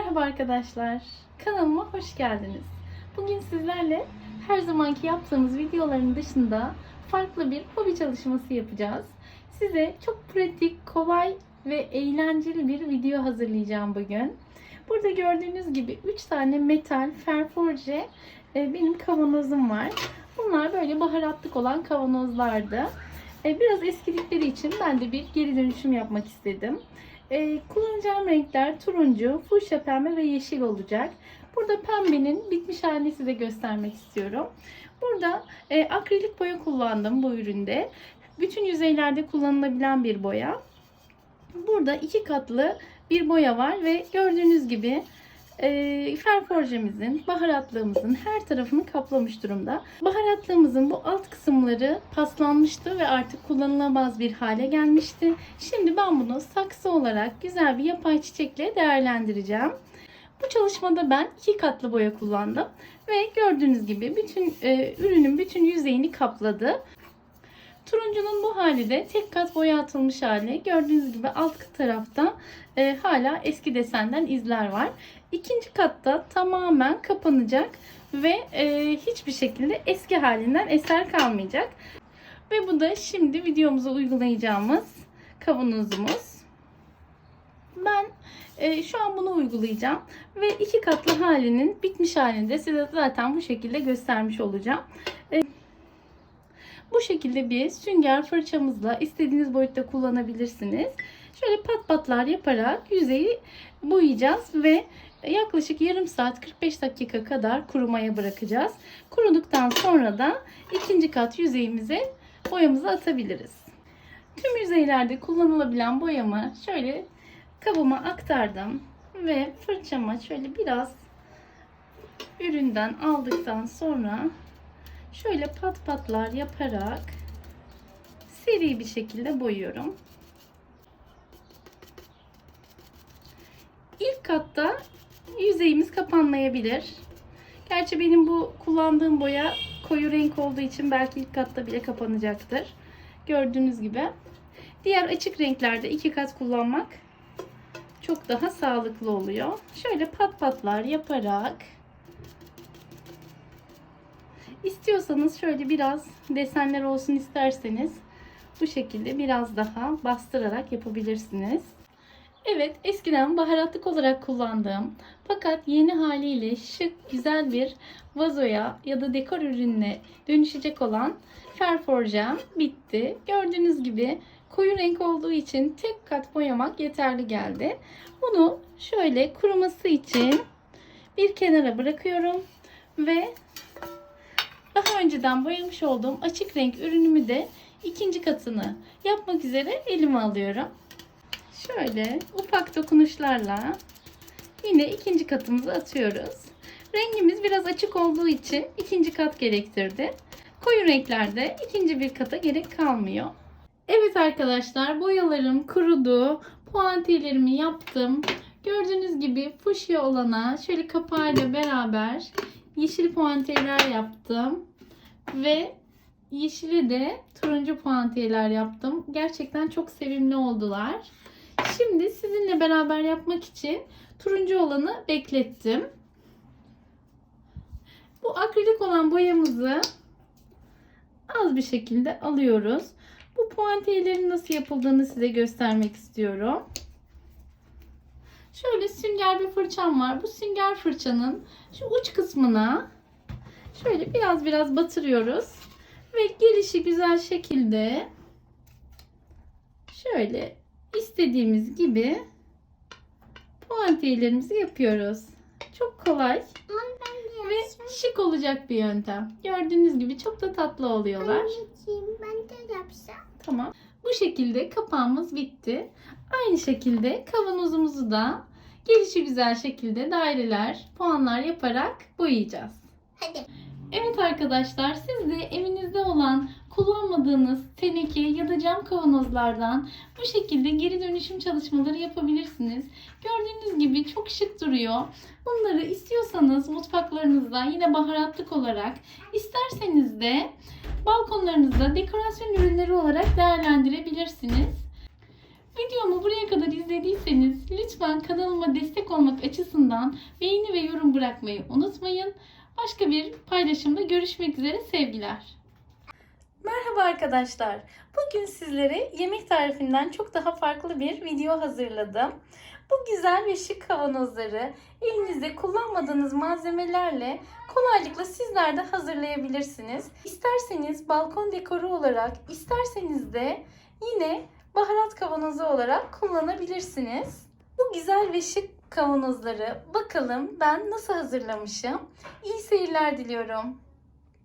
Merhaba arkadaşlar. Kanalıma hoş geldiniz. Bugün sizlerle her zamanki yaptığımız videoların dışında farklı bir hobi çalışması yapacağız. Size çok pratik, kolay ve eğlenceli bir video hazırlayacağım bugün. Burada gördüğünüz gibi 3 tane metal ferforje e, benim kavanozum var. Bunlar böyle baharatlık olan kavanozlardı. E, Biraz eskidikleri için ben de bir geri dönüşüm yapmak istedim. Ee, kullanacağım renkler turuncu, fuşya pembe ve yeşil olacak. Burada pembenin bitmiş halini size göstermek istiyorum. Burada e, akrilik boya kullandım bu üründe. Bütün yüzeylerde kullanılabilen bir boya. Burada iki katlı bir boya var ve gördüğünüz gibi e, ferforjemizin, baharatlığımızın her tarafını kaplamış durumda. Baharatlığımızın bu alt kısımları paslanmıştı ve artık kullanılamaz bir hale gelmişti. Şimdi ben bunu saksı olarak güzel bir yapay çiçekle değerlendireceğim. Bu çalışmada ben iki katlı boya kullandım ve gördüğünüz gibi bütün e, ürünün bütün yüzeyini kapladı. Turuncunun bu hali de tek kat boya atılmış hali. Gördüğünüz gibi alt tarafta e, hala eski desenden izler var. İkinci katta tamamen kapanacak ve e, hiçbir şekilde eski halinden eser kalmayacak. Ve bu da şimdi videomuza uygulayacağımız kavanozumuz. Ben e, şu an bunu uygulayacağım ve iki katlı halinin bitmiş halini de size zaten bu şekilde göstermiş olacağım. E, bu şekilde bir sünger fırçamızla istediğiniz boyutta kullanabilirsiniz. Şöyle pat patlar yaparak yüzeyi boyayacağız ve yaklaşık yarım saat 45 dakika kadar kurumaya bırakacağız. Kuruduktan sonra da ikinci kat yüzeyimize boyamızı atabiliriz. Tüm yüzeylerde kullanılabilen boyamı şöyle kabıma aktardım ve fırçama şöyle biraz üründen aldıktan sonra şöyle pat patlar yaparak seri bir şekilde boyuyorum. İlk katta yüzeyimiz kapanmayabilir. Gerçi benim bu kullandığım boya koyu renk olduğu için belki ilk katta bile kapanacaktır. Gördüğünüz gibi. Diğer açık renklerde iki kat kullanmak çok daha sağlıklı oluyor. Şöyle pat patlar yaparak İstiyorsanız şöyle biraz desenler olsun isterseniz bu şekilde biraz daha bastırarak yapabilirsiniz. Evet eskiden baharatlık olarak kullandığım fakat yeni haliyle şık güzel bir vazoya ya da dekor ürününe dönüşecek olan Ferforjem bitti. Gördüğünüz gibi koyu renk olduğu için tek kat boyamak yeterli geldi. Bunu şöyle kuruması için bir kenara bırakıyorum ve daha önceden boyamış olduğum açık renk ürünümü de ikinci katını yapmak üzere elime alıyorum. Şöyle ufak dokunuşlarla yine ikinci katımızı atıyoruz. Rengimiz biraz açık olduğu için ikinci kat gerektirdi. Koyu renklerde ikinci bir kata gerek kalmıyor. Evet arkadaşlar boyalarım kurudu. Puantiyelerimi yaptım. Gördüğünüz gibi fuşya olana şöyle kapağıyla beraber yeşil puantiyeler yaptım. Ve yeşili de turuncu puantiyeler yaptım. Gerçekten çok sevimli oldular. Şimdi sizinle beraber yapmak için turuncu olanı beklettim. Bu akrilik olan boyamızı az bir şekilde alıyoruz. Bu puantiyelerin nasıl yapıldığını size göstermek istiyorum. Şöyle sünger bir fırçam var. Bu sünger fırçanın şu uç kısmına şöyle biraz biraz batırıyoruz. Ve gelişi güzel şekilde şöyle istediğimiz gibi puantiyelerimizi yapıyoruz. Çok kolay ve şık olacak bir yöntem. Gördüğünüz gibi çok da tatlı oluyorlar. Anneciğim ben de yapsam. Tamam. Bu şekilde kapağımız bitti. Aynı şekilde kavanozumuzu da gelişi güzel şekilde daireler, puanlar yaparak boyayacağız. Hadi. Evet arkadaşlar siz de evinizde olan kullanmadığınız teneke ya da cam kavanozlardan bu şekilde geri dönüşüm çalışmaları yapabilirsiniz. Gördüğünüz gibi çok şık duruyor. Bunları istiyorsanız mutfaklarınızda yine baharatlık olarak isterseniz de balkonlarınızda dekorasyon ürünleri olarak değerlendirebilirsiniz. Videomu buraya kadar izlediyseniz lütfen kanalıma destek olmak açısından beğeni ve yorum bırakmayı unutmayın. Başka bir paylaşımda görüşmek üzere sevgiler. Merhaba arkadaşlar. Bugün sizlere yemek tarifinden çok daha farklı bir video hazırladım. Bu güzel ve şık kavanozları elinizde kullanmadığınız malzemelerle kolaylıkla sizler de hazırlayabilirsiniz. İsterseniz balkon dekoru olarak, isterseniz de yine baharat kavanozu olarak kullanabilirsiniz. Bu güzel ve şık kavanozları bakalım ben nasıl hazırlamışım. İyi seyirler diliyorum.